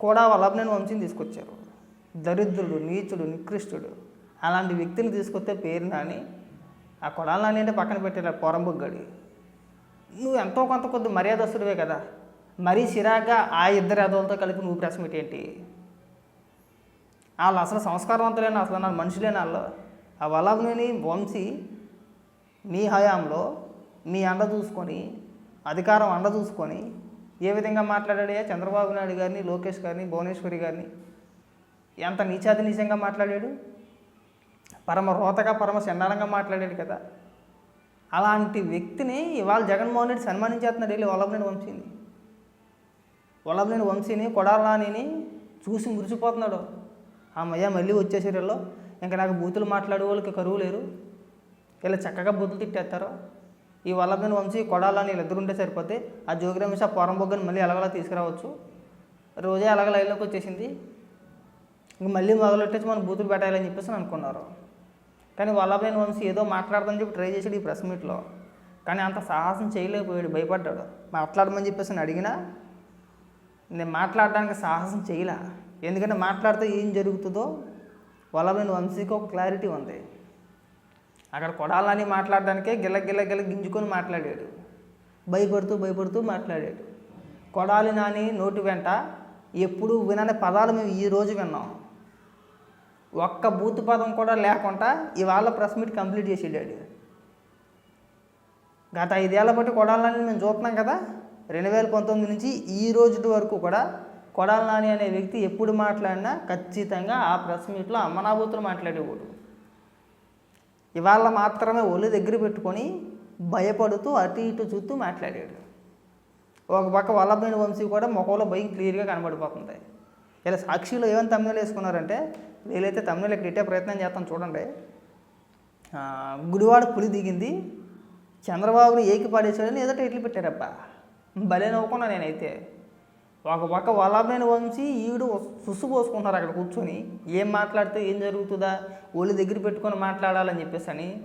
కూడా వల్లభనేని వంశీని తీసుకొచ్చారు. దరిద్రుడు నీచుడు నికృష్టుడు. అలాంటి వ్యక్తిని తీసుకొస్తే పేరు నాని ఆ కొడాలి నాని అంటే పక్కన పెట్టారు పొరంబుగ్గడి. నువ్వు ఎంతో కొంత కొద్ది మర్యాదస్తుడివే కదా. మరీ చిరాగ్గా ఆ ఇద్దరు అదవులతో కలిపి నువ్వు ప్రెస్ మీట్ ఏంటి? వాళ్ళు అసలు సంస్కారవంతులైన అసలు నా మనుషులేనా వాళ్ళు? ఆ వల్లభనేని వంశీ మీ హయాంలో మీ అండ చూసుకొని అధికారం అండ చూసుకొని ఏ విధంగా మాట్లాడాడే చంద్రబాబు నాయుడు గారిని లోకేష్ గారిని భువనేశ్వరి గారిని. ఎంత నీచాది నీచంగా మాట్లాడాడు? పరమ రోతగా పరమ చండాలంగా మాట్లాడాడు కదా. అలాంటి వ్యక్తిని ఇవాళ జగన్మోహన్ రెడ్డి సన్మానించేస్తున్నాడు వెళ్ళి వల్లభనేని వంశీని. వల్లభనేని వంశీని కొడాలనిని చూసి మురిసిపోతున్నాడు. అమ్మయ్య మళ్ళీ వచ్చేసారు ఇంకా నాకు బూతులు మాట్లాడే వాళ్ళకి కరువు లేరు. ఇలా చక్కగా బూతులు తిట్టేస్తారు. ఈ వల్లభనేని వంశీ కొడాలని వీళ్ళిద్దరు ఉంటే సరిపోతే ఆ జోగి రమేష్ ఆ పొరంబొగ్గని మళ్ళీ ఎలాగలా తీసుకురావచ్చు. రోజే అలాగ లైన్లోకి వచ్చేసింది. ఇంక మళ్ళీ మొదలెట్టేసి మనం బూతులు పెట్టాలని చెప్పేసి అనుకున్నారు. కానీ వల్లభనేని వంశీ ఏదో మాట్లాడదని చెప్పి ట్రై చేసాడు ఈ ప్రెస్ మీట్లో. కానీ అంత సాహసం చేయలేకపోయాడు భయపడ్డాడు. మాట్లాడమని చెప్పేసి అడిగినా నేను మాట్లాడడానికి సాహసం చేయలే. ఎందుకంటే మాట్లాడితే ఏం జరుగుతుందో వల్లభనేని వంశీకి ఒక క్లారిటీ ఉంది. అక్కడ కొడాలని మాట్లాడడానికే గిల్ల గిల్ల గిల్ల గింజుకొని మాట్లాడాడు. భయపడుతూ భయపడుతూ మాట్లాడాడు. కొడాలి నాని నోటి వెంట ఎప్పుడు వినని పదాలు మేము ఈ రోజు విన్నాం. ఒక్క బూతు పదం కూడా లేకుండా ఇవాళ ప్రెస్ మీట్ కంప్లీట్ చేసేడాడు. గత ఐదేళ్ళ బట్టి కొడాలని మేము చూస్తున్నాం కదా రెండు వేల పంతొమ్మిది నుంచి ఈ రోజు వరకు కూడా కొడాలి నాని అనే వ్యక్తి ఎప్పుడు మాట్లాడినా ఖచ్చితంగా ఆ ప్రెస్ మీట్లో అమ్మనాబూతులు మాట్లాడేవాడు. ఇవాళ మాత్రమే ఒళ్ళు దగ్గర పెట్టుకొని భయపడుతూ అటు ఇటు చూస్తూ మాట్లాడాడు. ఒక పక్క వల్లభైన వంశీ కూడా ముఖంలో భయం క్లియర్గా కనబడిపోతుంది. ఇలా సాక్షిలో ఏమైనా తమిళ వేసుకున్నారంటే వీలైతే తమిళ ఇక్కడ ఇట్టే ప్రయత్నం చేస్తాం చూడండి. గుడివాడ పులి దిగింది. చంద్రబాబుని ఏకి పాడేశాడని ఏదో టైటిల్ పెట్టారబ్బా. భలే నవ్వుకున్నా నేనైతే. ఒక పక్క వల్లభనేని వంశీ ఈవిడు సుసు పోసుకుంటారు అక్కడ కూర్చొని. ఏం మాట్లాడితే ఏం జరుగుతుందా? ఒళ్ళు దగ్గర పెట్టుకొని మాట్లాడాలని చెప్పేసి అని.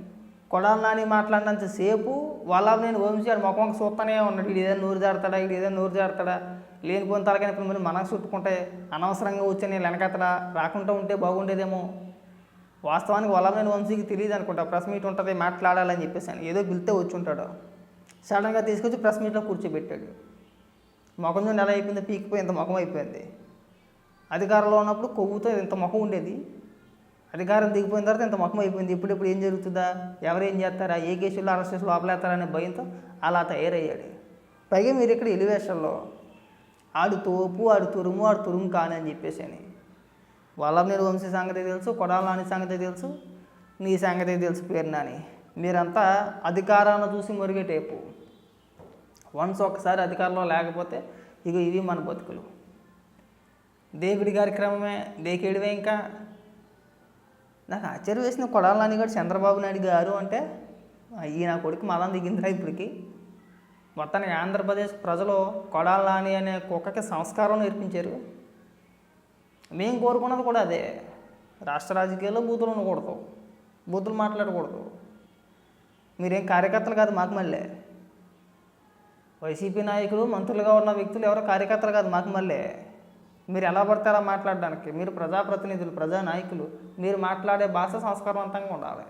కొడాలి నాని మాట్లాడినంత సేపు వల్లభనేని వంశీ ఆడు ముఖం చూస్తూనే ఉన్నాడు. ఇది ఏదైనా నోరు జారుతాడా? ఇది ఏదైనా నోరు జారుతాడా? లేనిపోయిన తలకైనా మళ్ళీ మనకు చుట్టుకుంటే అనవసరంగా వచ్చి నేను వెనకతడా రాకుండా ఉంటే బాగుండేదేమో. వాస్తవానికి వల్లభనేని వంశీకి తెలియదు అనుకుంటా. ప్రెస్ మీట్ ఉంటుంది మాట్లాడాలని చెప్పేసి అని. ఏదో పిలితే వచ్చి ఉంటాడు. సడన్గా తీసుకొచ్చి ప్రెస్ మీట్లో కూర్చోబెట్టాడు. ముఖం చూడండి ఎలా అయిపోయింది పీకిపోయి ఇంత ముఖం అయిపోయింది. అధికారంలో ఉన్నప్పుడు కొవ్వుతో ఇంత ముఖం ఉండేది. అధికారం దిగిపోయిన తర్వాత ఇంత ముఖం అయిపోయింది. ఇప్పుడు ఇప్పుడు ఏం జరుగుతుందా? ఎవరు ఏం చేస్తారా? ఏ కేసుల్లో అరెస్ట్ చేసి లోపలేస్తారనే భయంతో అలా తయారయ్యాడు. పైగా మీరు ఇక్కడ ఎలివేషన్లో ఆడు తోపు ఆడు తురుము ఆడు తురుము కాని అని చెప్పేసి అని. వల్లభనేరు వంశీ సంగతి తెలుసు కొడాల నాని సంగతి తెలుసు నీ సంగతి తెలుసు పేరు నాని. మీరంతా అధికారాన్ని చూసి మురిగే టేపు. వన్స్ ఒకసారి అధికారంలో లేకపోతే ఇక ఇవి మన బతుకులు. దేవుడి కార్యక్రమమే దేకేడివే ఇంకా? నాకు ఆశ్చర్యం వేసిన కొడాల నాని గారు చంద్రబాబు నాయుడు గారు అంటే ఈ నా కొడుకు మలం దిగిందిరా ఇప్పటికి. మొత్తానికి ఆంధ్రప్రదేశ్ ప్రజలు కొడాల నాని అనే కుక్కకి సంస్కారం నేర్పించారు. మేము కోరుకున్నది కూడా అదే. రాష్ట్ర రాజకీయాల్లో బూతులు ఉండకూడదు. బూతులు మాట్లాడకూడదు. మీరేం కార్యకర్తలు కాదు మాకు మళ్ళీ. వైసీపీ నాయకులు మంత్రులుగా ఉన్న వ్యక్తులు ఎవరో? కార్యకర్తలు కాదు మాకు మళ్ళీ. మీరు ఎలా పడతారా మాట్లాడడానికి. మీరు ప్రజాప్రతినిధులు ప్రజా నాయకులు మీరు మాట్లాడే భాష సంస్కారవంతంగా ఉండాలి.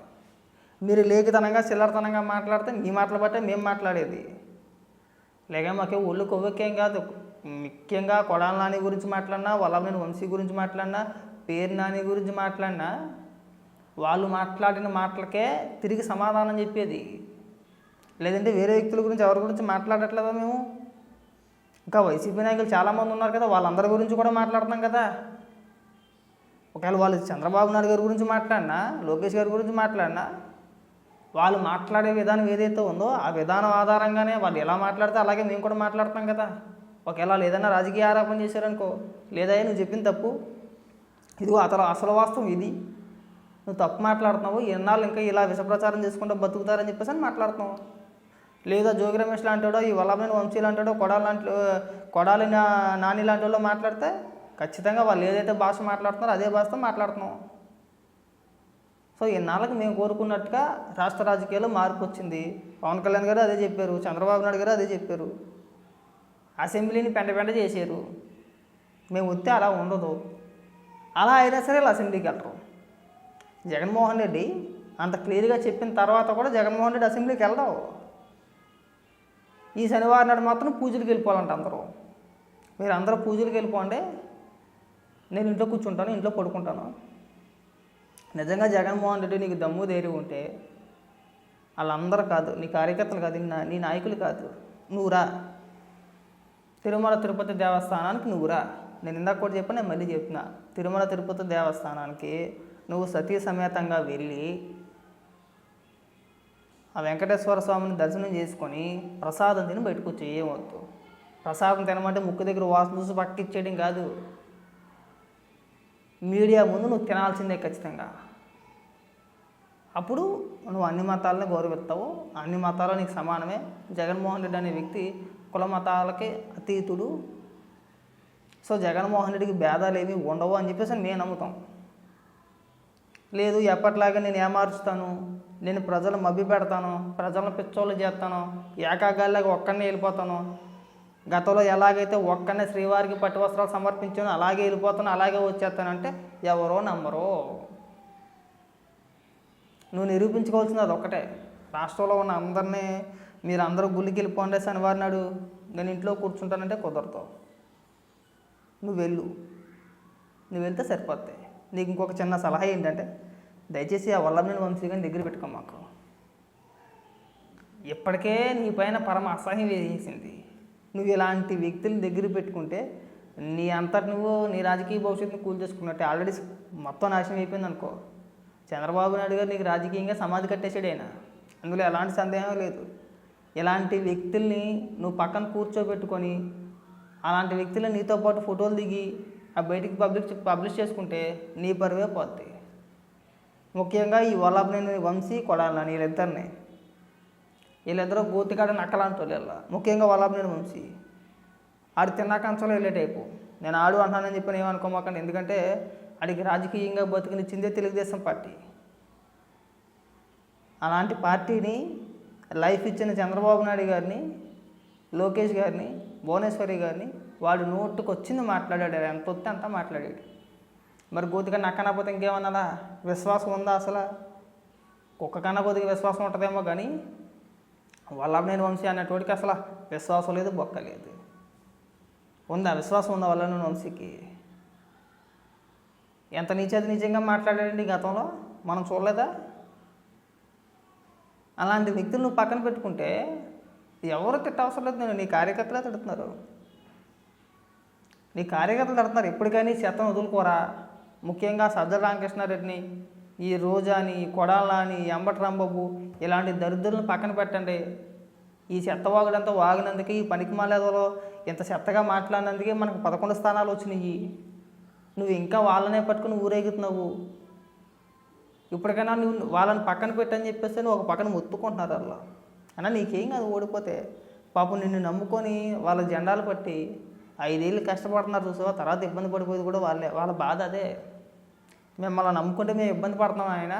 మీరు లేఖితనంగా చిల్లరతనంగా మాట్లాడితే మీ మాటలు బట్టే మేము మాట్లాడేది. లేక మాకే ఒళ్ళు కొవ్వెక్కేం కాదు. ముఖ్యంగా కొడాల నాని గురించి మాట్లాడినా వల్లభనేని వంశీ గురించి మాట్లాడినా పేరు నాని గురించి మాట్లాడినా వాళ్ళు మాట్లాడిన మాటలకే తిరిగి సమాధానం చెప్పేది. లేదంటే వేరే వ్యక్తుల గురించి ఎవరి గురించి మాట్లాడట్లేదా మేము? ఇంకా వైసీపీ నాయకులు చాలామంది ఉన్నారు కదా వాళ్ళందరి గురించి కూడా మాట్లాడుతున్నాం కదా. ఒకవేళ వాళ్ళు చంద్రబాబు నాయుడు గారి గురించి మాట్లాడినా లోకేష్ గారి గురించి మాట్లాడినా వాళ్ళు మాట్లాడే విధానం ఏదైతే ఉందో ఆ విధానం ఆధారంగానే వాళ్ళు ఎలా మాట్లాడితే అలాగే మేము కూడా మాట్లాడుతున్నాం కదా. ఒకవేళ వాళ్ళు ఏదైనా రాజకీయ ఆరోపణ చేశారనుకో లేదా నువ్వు చెప్పిన తప్పు ఇదిగో అతను అసలు వాస్తవం ఇది. నువ్వు తప్పు మాట్లాడుతున్నావు ఎన్నాళ్ళు ఇంకా ఇలా విషప్రచారం చేసుకుంటూ బతుకుతారని చెప్పేసి అని మాట్లాడుతున్నావు. లేదా జోగి రమేష్ లాంటివాడో ఈ వల్లభనేని వంశీ లాంటివాడో కొడాలి లాంటి కొడాలి నా నాని లాంటి వాళ్ళు మాట్లాడితే ఖచ్చితంగా వాళ్ళు ఏదైతే భాష మాట్లాడుతున్నారో అదే భాషతో మాట్లాడుతున్నాం. సో ఇన్నాళ్ళకి మేము కోరుకున్నట్టుగా రాష్ట్ర రాజకీయాల్లో మార్పు వచ్చింది. పవన్ కళ్యాణ్ గారు అదే చెప్పారు చంద్రబాబు నాయుడు గారు అదే చెప్పారు. అసెంబ్లీని పెంట పెంట చేశారు. మేము వస్తే అలా ఉండదు. అలా అయినా సరే ఇలా అసెంబ్లీకి వెళ్ళరు జగన్మోహన్ రెడ్డి అంత క్లియర్గా చెప్పిన తర్వాత కూడా జగన్మోహన్ రెడ్డి అసెంబ్లీకి వెళ్ళరు ఈ శనివారం నాడు మాత్రం పూజలకు వెళ్ళిపోవాలంట అందరూ. మీరు అందరూ పూజలకు వెళ్ళిపోండి. నేను ఇంట్లో కూర్చుంటాను ఇంట్లో పడుకుంటాను. నిజంగా జగన్మోహన్ రెడ్డి నీకు దమ్ము ధైర్యం ఉంటే వాళ్ళందరూ కాదు నీ కార్యకర్తలు కాదు నీ నా- నీ నాయకులు కాదు నువ్వురా తిరుమల తిరుపతి దేవస్థానానికి నువ్వురా నేను ఇందాక కూడా చెప్పాను నేను మళ్ళీ చెప్తున్నా తిరుమల తిరుపతి దేవస్థానానికి నువ్వు సతీ సమేతంగా వెళ్ళి ఆ వెంకటేశ్వర స్వామిని దర్శనం చేసుకొని ప్రసాదం తిని బయటకు వచ్చి ఏమవుతు ప్రసాదం తినమంటే ముక్కు దగ్గర వాసన చూసి పక్కిచ్చేయడం కాదు. మీడియా ముందు నువ్వు తినాల్సిందే ఖచ్చితంగా. అప్పుడు నువ్వు అన్ని మతాలని గౌరవిస్తావు అన్ని మతాలు నీకు సమానమే. జగన్మోహన్ రెడ్డి అనే వ్యక్తి కుల మతాలకి అతీతుడు. సో జగన్మోహన్ రెడ్డికి భేదాలు ఏమీ ఉండవు అని చెప్పేసి మేము నమ్ముతాం. లేదు ఎప్పట్లాగా నేను ఏమార్చుతాను నేను ప్రజలు మభ్య పెడతాను ప్రజలను పిచ్చోళ్ళు చేస్తాను ఏకాగాల్లాగా ఒక్కడినే వెళ్ళిపోతాను. గతంలో ఎలాగైతే ఒక్కనే శ్రీవారికి పట్టు వస్త్రాలు సమర్పించాను అలాగే వెళ్ళిపోతాను అలాగే వచ్చేస్తానంటే ఎవరో నమ్మరు. నువ్వు నిరూపించుకోవాల్సింది అది ఒక్కటే. రాష్ట్రంలో ఉన్న అందరినీ మీరు అందరూ గుళ్ళకి వెళ్ళిపోండి శనివారం నాడు. నేను ఇంట్లో కూర్చుంటానంటే కుదరదు. నువ్వు వెళ్ళు. నువ్వు వెళ్తే సరిపోతాయి నీకు ఇంకొక చిన్న సలహా ఏంటంటే దయచేసి ఆ వల్లభనేని వంశీ కానీ దగ్గర పెట్టుకో మాకు. ఇప్పటికే నీ పైన పరమ అసహ్యం వేసింది నువ్వు ఇలాంటి వ్యక్తులను దగ్గర పెట్టుకుంటే నీ అంతటి నువ్వు నీ రాజకీయ భవిష్యత్తుని కూల్ చేసుకున్నట్టే ఆల్రెడీ మొత్తం నాశనం అయిపోయింది అనుకో. చంద్రబాబు నాయుడు గారు నీకు రాజకీయంగా సమాధి కట్టేశాడు ఆయన. అందులో ఎలాంటి సందేహం లేదు. ఇలాంటి వ్యక్తుల్ని నువ్వు పక్కన కూర్చోబెట్టుకొని అలాంటి వ్యక్తులు నీతో పాటు ఫోటోలు దిగి ఆ బయటికి పబ్లిక్ పబ్లిష్ చేసుకుంటే నీ పరువే పోద్ది. ముఖ్యంగా ఈ వల్లభనేని వంశీ కొడాలని వీళ్ళిద్దరిని. వీళ్ళిద్దరూ గోతికాడ నక్కలాంటి వాళ్ళు వీళ్ళ. ముఖ్యంగా వల్లభనేని వంశీ. ఆడు తిన్నాకంచలో వెళ్ళే టైపు నేను ఆడు అంటానని చెప్పి ఏమనుకోమాకండి. ఎందుకంటే ఆడికి రాజకీయంగా బతికినిచ్చిందే తెలుగుదేశం పార్టీ. అలాంటి పార్టీని లైఫ్ ఇచ్చిన చంద్రబాబు నాయుడు గారిని లోకేష్ గారిని భువనేశ్వరి గారిని వాడు నోటుకు వచ్చింది మాట్లాడాడు. ఎంత వస్తే అంతా మాట్లాడాడు. మరి గోతిగా నక్కనపోతే ఇంకేమన్నదా? విశ్వాసం ఉందా అసలు? కుక్క కన్నా కొద్దిగా విశ్వాసం ఉంటుందేమో కానీ వల్లభనేని వంశీ అనేటోడికి అసలు విశ్వాసం లేదు బొక్క లేదు. ఉందా? విశ్వాసం ఉందా వల్లభనేని వంశీకి? ఎంత నీచేది నిజంగా మాట్లాడాడండి గతంలో? మనం చూడలేదా? అలాంటి వ్యక్తులు నువ్వు పక్కన పెట్టుకుంటే ఎవరు తిట్టవసరం లేదు నేను నీ కార్యకర్తలే తిడుతున్నారు. నీ కార్యకర్తలు తిడుతున్నారు ఎప్పటికైనా శతం వదులుకోరా? ముఖ్యంగా సజ్జల రామకృష్ణారెడ్డిని ఈ రోజాని కొడాలని ఎంబటి రాంబాబు ఇలాంటి దరిద్రులను పక్కన పెట్టండి. ఈ చెత్త వాగుడంతా వాగినందుకు ఈ పనికిమాలేదలో ఇంత చెత్తగా మాట్లాడినందుకే మనకు పదకొండు స్థానాలు వచ్చినాయి. నువ్వు ఇంకా వాళ్ళనే పట్టుకుని ఊరేగుతున్నావు. ఇప్పటికైనా నువ్వు వాళ్ళని పక్కన పెట్టని చెప్పేస్తే నువ్వు ఒక పక్కన మొత్తుకుంటున్నారు అలా. అన్న నీకేం కాదు ఓడిపోతే. పాపం నిన్ను నమ్ముకొని వాళ్ళ జెండాలు పట్టి ఐదేళ్ళు కష్టపడుతున్నారు చూసావా? తర్వాత ఇబ్బంది పడిపోయేది కూడా వాళ్ళే. వాళ్ళ బాధ అదే. మిమ్మల్ని నమ్ముకుంటే మేము ఇబ్బంది పడుతున్నాం ఆయన.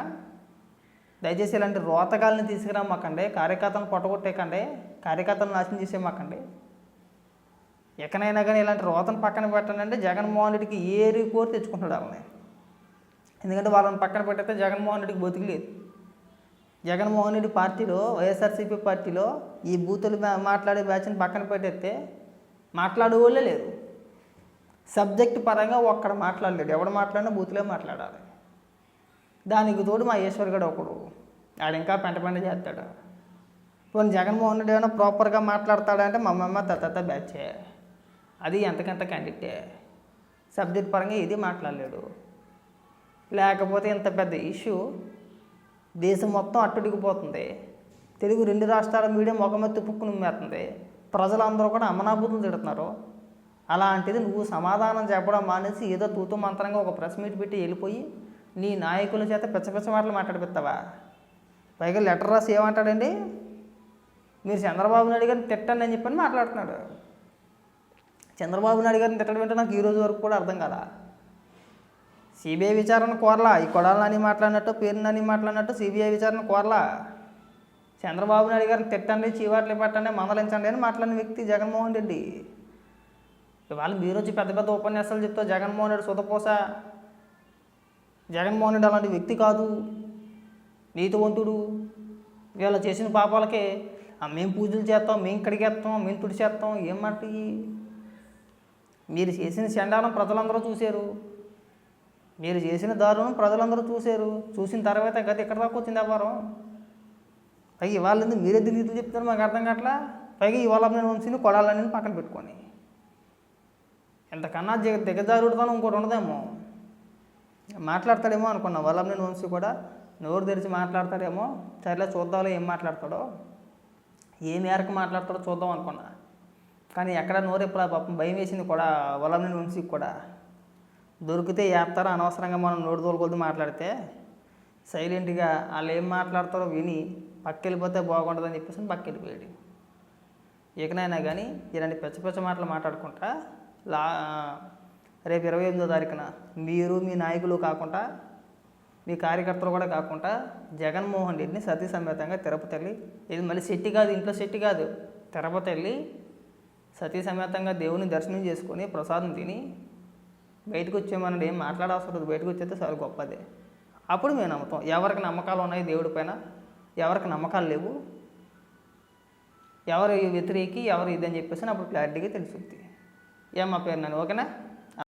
దయచేసి ఇలాంటి రోతగాల్ని తీసుకురామాకండి. కార్యకర్తలను పొట్టగొట్టేకండి కార్యకర్తలను నాశనం చేసేమాకండి ఎక్కడైనా కానీ ఇలాంటి రోతను పక్కన పెట్టండి అంటే జగన్మోహన్ రెడ్డికి ఏరి కోరి తెచ్చుకుంటాడు వాళ్ళని ఎందుకంటే వాళ్ళని పక్కన పెట్టితే జగన్మోహన్ రెడ్డికి బతికి లేదు. జగన్మోహన్ రెడ్డి పార్టీలో వైఎస్ఆర్సీపీ పార్టీలో ఈ బూతులు మాట్లాడే బ్యాచ్ని పక్కన పెట్టేస్తే మాట్లాడే వాళ్ళే లేరు. సబ్జెక్ట్ పరంగా ఒక్కడ మాట్లాడలేడు. ఎవడు మాట్లాడినా బూతులే మాట్లాడాలి. దానికి తోడు మా ఈశ్వర్ గడు ఒకడు. ఆడు ఇంకా పెంట పెంట చేస్తాడు. పోనీ జగన్మోహన్ రెడ్డి ఏమైనా ప్రాపర్గా మాట్లాడతాడంటే మా అమ్మమ్మ తత్త బ్యాచే. అది ఎంతకంత క్యాండిడేటే సబ్జెక్ట్ పరంగా ఇది మాట్లాడలేడు. లేకపోతే ఇంత పెద్ద ఇష్యూ దేశం మొత్తం అట్టుడికిపోతుంది తెలుగు రెండు రాష్ట్రాల మీడియం ఒక తుప్పుకుని మేస్తుంది ప్రజలందరూ కూడా అమనాభూతులు తిడుతున్నారు. అలాంటిది నువ్వు సమాధానం చెప్పడం మానేసి ఏదో తూతు మంత్రంగా ఒక ప్రెస్ మీట్ పెట్టి వెళ్ళిపోయి నీ నాయకుల చేత పిచ్చపిచ్చ మాటలు మాట్లాడిపిస్తావా? పైగా లెటర్ రాసి ఏమంటాడండి? మీరు చంద్రబాబు నాయుడు గారిని తిట్టండి అని చెప్పని మాట్లాడుతున్నాడు. చంద్రబాబు నాయుడు గారిని తిట్టడం అంటే నాకు ఈరోజు వరకు కూడా అర్థం కదా సిబిఐ విచారణ కోరలా? ఈ కొడాలని మాట్లాడినట్టు పేరునని మాట్లాడినట్టు సిబిఐ విచారణ కోరలా? చంద్రబాబు నాయుడు గారిని తిట్టండి చీవాట్లు పెట్టండి మందలించండి అని మాట్లాడిన వ్యక్తి జగన్మోహన్ రెడ్డి. ఇవాళ మీరు వచ్చి పెద్ద పెద్ద ఉపన్యాసాలు చెప్తా జగన్మోహన్ రెడ్డి సుతపోస. జగన్మోహన్ రెడ్డి అలాంటి వ్యక్తి కాదు. నీతివంతుడు. వీళ్ళ చేసిన పాపాలకే మేము పూజలు చేస్తాం మేము కడిగేస్తాం మేము తుడిచేస్తాం ఏం మాట మీరు చేసిన చండాలం ప్రజలందరూ చూశారు. మీరు చేసిన దారుణం ప్రజలందరూ చూశారు. చూసిన తర్వాత గత ఎక్కడ దాకా వచ్చింది వ్యాపారం పైగా ఇవాళ మీరే దిగుతులు చెప్తున్నారు మాకు అర్థం కావట్లా? పైగా ఇవాళ నేను వంశీని కొడాలని పక్కన పెట్టుకొని. ఇంతకన్నా దిగ దిగజారుడుతాను ఇంకోటి ఉండదేమో. మాట్లాడతాడేమో అనుకున్నా. వాళ్ళ వంశీ కూడా నోరు తెరిచి మాట్లాడతాడేమో. సరేలే చూద్దాంలో ఏం మాట్లాడతాడో. ఏ మేరకు మాట్లాడతాడో చూద్దాం అనుకున్నా. కానీ ఎక్కడ నోరు ఎప్పుడు పాపం భయం వేసింది కూడా వలంని వంశీకి కూడా. దొరికితే వేస్తారో అనవసరంగా మనం నోరు తోలుకొద్దు మాట్లాడితే సైలెంట్గా వాళ్ళు ఏం మాట్లాడతారో విని పక్కెళ్ళిపోతే బాగుంటుందని చెప్పేసి పక్కెళ్ళిపోయాడు. ఇకనైనా కానీ ఇలాంటి పెచ్చ పెచ్చ మాటలు మాట్లాడుకుంటా లా రేపు ఇరవై ఎనిమిదో తారీఖున మీరు మీ నాయకులు కాకుండా మీ కార్యకర్తలు కూడా కాకుండా జగన్మోహన్ రెడ్డిని సతీ సమేతంగా తిరుపతి వెళ్ళి ఇది మళ్ళీ శెట్టి కాదు ఇంట్లో శెట్టి కాదు. తిరుపతి వెళ్ళి సతీ సమేతంగా దేవుని దర్శనం చేసుకొని ప్రసాదం తిని బయటకు వచ్చేమన్నాడు ఏం మాట్లాడవసరం లేదు బయటకు వచ్చేస్తే చాలా గొప్పదే. అప్పుడు మేము నమ్ముతాం. ఎవరికి నమ్మకాలు ఉన్నాయి దేవుడి పైన? ఎవరికి నమ్మకాలు లేవు? ఎవరు వ్యతిరేకి ఎవరు ఇదని చెప్పేసి అప్పుడు క్లారిటీగా తెలుసుద్ది ఏం మా పేరు నన్ను ఓకేనా